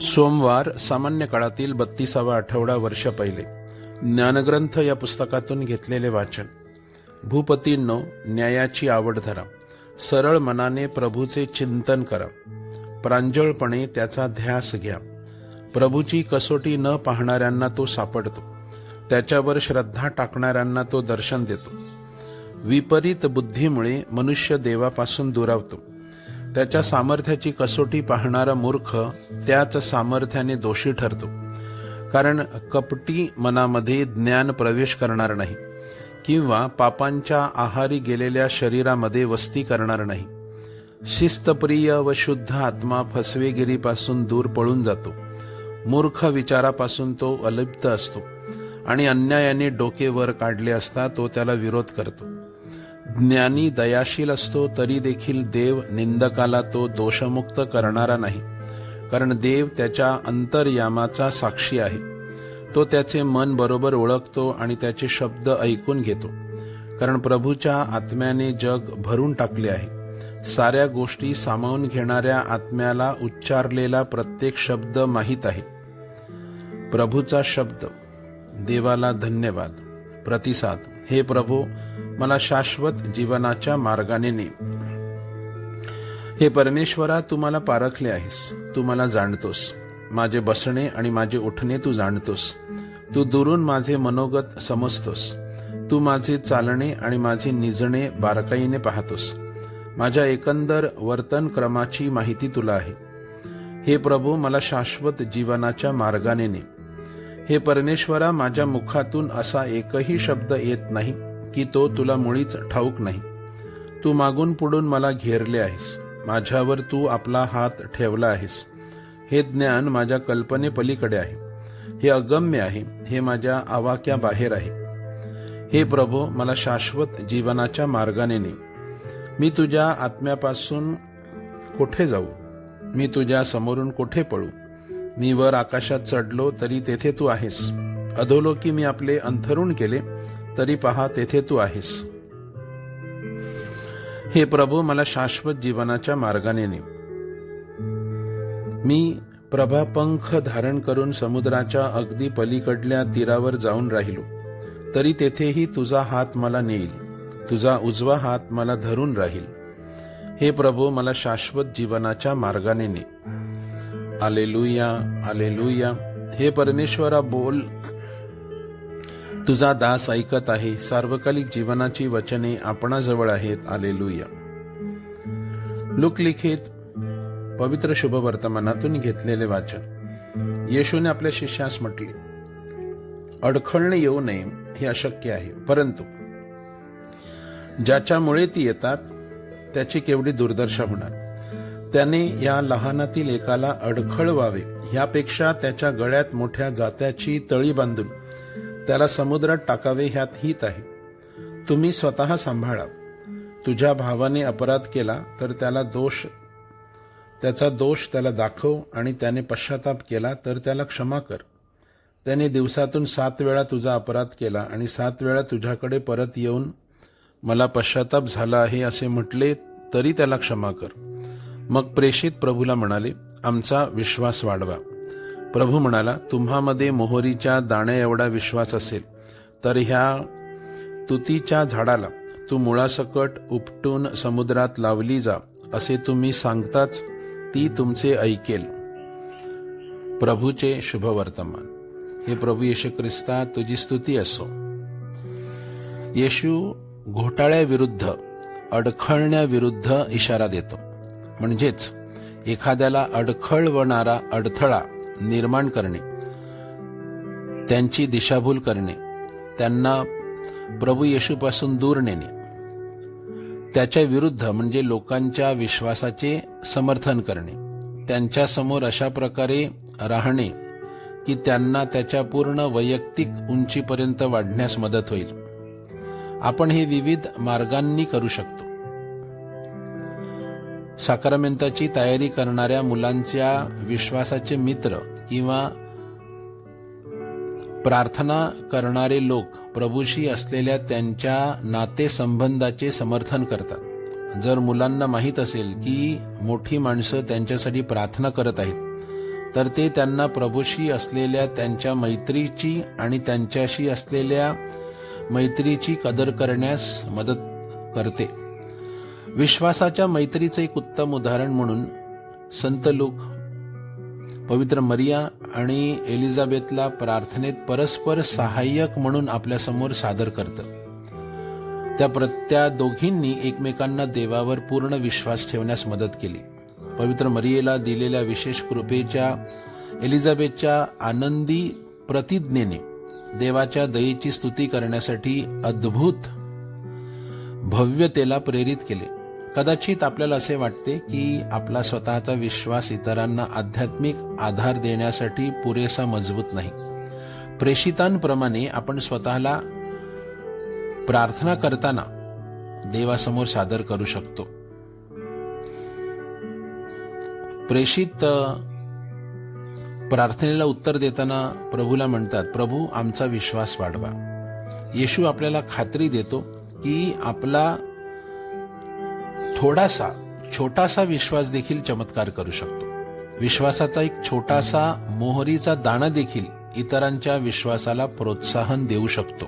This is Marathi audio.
सोमवार सामान्य काळातील बत्तीसावा आठवडा वर्ष पहिले. ज्ञानग्रंथ या पुस्तकातून घेतलेले वाचन. भूपतींनो न्यायाची आवड धरा. सरळ मनाने प्रभूचे चिंतन करा. प्रांजळपणे त्याचा ध्यास घ्या. प्रभूची कसोटी न पाहणाऱ्यांना तो सापडतो. त्याच्यावर श्रद्धा टाकणाऱ्यांना तो दर्शन देतो. विपरीत बुद्धीमुळे मनुष्य देवापासून दुरावतो. त्याच्या सामर्थ्याची कसोटी पाहणारा मूर्ख त्याच सामर्थ्याने दोषी ठरतो. कारण कपटी मनामध्ये ज्ञान प्रवेश करणार नाही किंवा पापांच्या आहारी गेलेल्या शरीरामध्ये वस्ती करणार नाही. शिस्तप्रिय व शुद्ध आत्मा फसवेगिरीपासून दूर पळून जातो. मूर्ख विचारापासून तो अलिप्त असतो आणि अन्यायाने डोके वर काढले असता तो त्याला विरोध करतो. ज्ञानी दयाशील असतो तरी देखील देव निंदकाला तो दोषमुक्त करणारा नाही. कारण देव त्याच्या अंतर्यामाचा साक्षी आहे. तो त्याचे मन बरोबर ओळखतो आणि त्याचे शब्द ऐकून घेतो. कारण प्रभूच्या आत्म्याने जग भरून टाकले आहे. साऱ्या गोष्टी सामावून घेणाऱ्या आत्म्याला उच्चारलेला प्रत्येक शब्द माहीत आहे. प्रभूचा शब्द. देवाला धन्यवाद. प्रतिसाद. हे प्रभू मला शाश्वत जीवनाच्या मार्गाने ने. हे परमेश्वरा तू मला पारखले आहेस. तू मला जाणतोस. माझे बसणे आणि माझे उठणे तू जाणतोस. तू दुरून माझे मनोगत समजतोस. तू माझे चालणे आणि माझे निजणे बारकाईने पाहतोस. माझ्या एकंदर वर्तन क्रमाची माहिती तुला आहे. हे प्रभू मला शाश्वत जीवनाच्या मार्गाने ने. हे परमेश्वरा माझ्या मुखातून असा एकही शब्द येत नाही. की तो तुला मुळीच ठाऊक नाही. तू मागून पुढून मला घेरले आहेस. माझ्यावर तू आपला हात ठेवला आहेस. हे ज्ञान माझ्या कल्पनेपलीकडे आहे. हे अगम्य आहे. हे माझ्या आवाक्या बाहेर आहे. हे प्रभू मला शाश्वत जीवनाच्या मार्गाने ने. मी तुझ्या आत्म्यापासून कोठे जाऊ? मी तुझ्या समोरून कोठे पळू? मी वर आकाशात चढलो तरी तेथे तू आहेस. अधोलोकी मी आपले अंथरुण केले. तरी पहा तेथे तू आहेस. हे प्रभू मला शाश्वत जीवनाच्या मार्गाने ने मी प्रभापंख धारण करून समुद्राच्या अगदी पलीकडल्या तीरावर जाऊन राहिलो तरी तेथेही तुझा हात मला नेईल तुझा उजवा हात मला धरून राहील. हे प्रभू मला शाश्वत जीवनाच्या मार्गाने ने आलेलुया आलेलुया हे परमेश्वरा बोल तुझा दास ऐकत आहे. सार्वकालिक जीवनाची वचने आपणाजवळ आहेत. आलेलुया. लुकलिखित पवित्र शुभ वर्तमानातून घेतलेले वाचन. येशूने आपल्या शिष्यास म्हटले अडखळणे येऊ नये हे अशक्य आहे. परंतु ज्याच्यामुळे ती येतात त्याची केवढी दुर्दशा होणार. त्याने या लहानातील एकाला अडखळ व्हावे यापेक्षा त्याच्या गळ्यात मोठ्या जात्याची तळी बांधून त्याला समुद्रात टाकावे ह्यात हित आहे. तुम्ही स्वतः सांभाळा. तुझ्या भावाने अपराध केला तर त्याला दोष त्याचा दोष त्याला दाखव आणि त्याने पश्चाताप केला तर त्याला क्षमा कर. त्याने दिवसातून सात वेळा तुझा अपराध केला आणि सात वेळा तुझ्याकडे परत येऊन मला पश्चाताप झाला आहे असे म्हटले तरी त्याला क्षमा कर. मग प्रेषित प्रभूला म्हणाले आमचा विश्वास वाढवा. प्रभू म्हणाला तुम्हामध्ये मोहरीच्या दाण्या एवढा विश्वास असेल तर ह्या तुतीच्या झाडाला तू मुळासकट उपटून समुद्रात लावली जा असे तुम्ही सांगताच ती तुमचे ऐकेल. प्रभूचे शुभ वर्तमान हे प्रभू येशू ख्रिस्ता तुझी स्तुती असो. येशू घोटाळ्याविरुद्ध अडखळण्याविरुद्ध इशारा देतो. म्हणजेच एखाद्याला अडखळवणारा अडथळा निर्माण करणे त्यांची दिशाभूल करणे त्यांना प्रभू येशूपासून दूर नेणे त्याच्या विरुद्ध म्हणजे लोकांच्या विश्वासाचे समर्थन करणे त्यांच्यासमोर अशा प्रकारे राहणे की त्यांना त्याच्या पूर्ण वैयक्तिक उंचीपर्यंत वाढण्यास मदत होईल. आपण हे विविध मार्गांनी करू शकतो. साकारमेंताची तयारी करणाऱ्या मुलांच्या विश्वासाचे मित्र किंवा प्रार्थना करणारे लोक प्रभूशी असलेल्या त्यांच्या नातेसंबंधाचे समर्थन करतात. जर मुलांना माहीत असेल की मोठी माणसं त्यांच्यासाठी प्रार्थना करत आहेत तर ते त्यांना प्रभूशी असलेल्या त्यांच्या मैत्रीची आणि त्यांच्याशी असलेल्या मैत्रीची कदर करण्यास मदत करते. विश्वासाच्या मैत्रीचं एक उत्तम उदाहरण म्हणून संत लोक पवित्र मरिया आणि एलिझाबेथला प्रार्थनेत परस्पर सहाय्यक म्हणून आपल्यासमोर सादर करतं. त्या प्रत्या दोघींनी एकमेकांना देवावर पूर्ण विश्वास ठेवण्यास मदत केली. पवित्र मरियेला दिलेल्या विशेष कृपेच्या एलिझाबेथच्या आनंदी प्रतिज्ञेने देवाच्या दयेची स्तुती करण्यासाठी अद्भुत भव्यतेला प्रेरित केले. कदाचित आपल्याला असे वाटते की आपला स्वतःचा विश्वास इतरांना आध्यात्मिक आधार देण्यासाठी पुरेसा मजबूत नाही. प्रेषितांप्रमाणे आपण स्वतःला प्रार्थना करताना देवासमोर सादर करू शकतो. प्रेषित प्रार्थनेला उत्तर देताना प्रभूला म्हणतात प्रभू आमचा विश्वास वाढवा. येशू आपल्याला खात्री देतो की आपला थोडासा छोटासा विश्वास देखील चमत्कार करू शकतो. विश्वासाचा एक छोटासा मोहरीचा दाणा देखील इतरांच्या विश्वासाला प्रोत्साहन देऊ शकतो.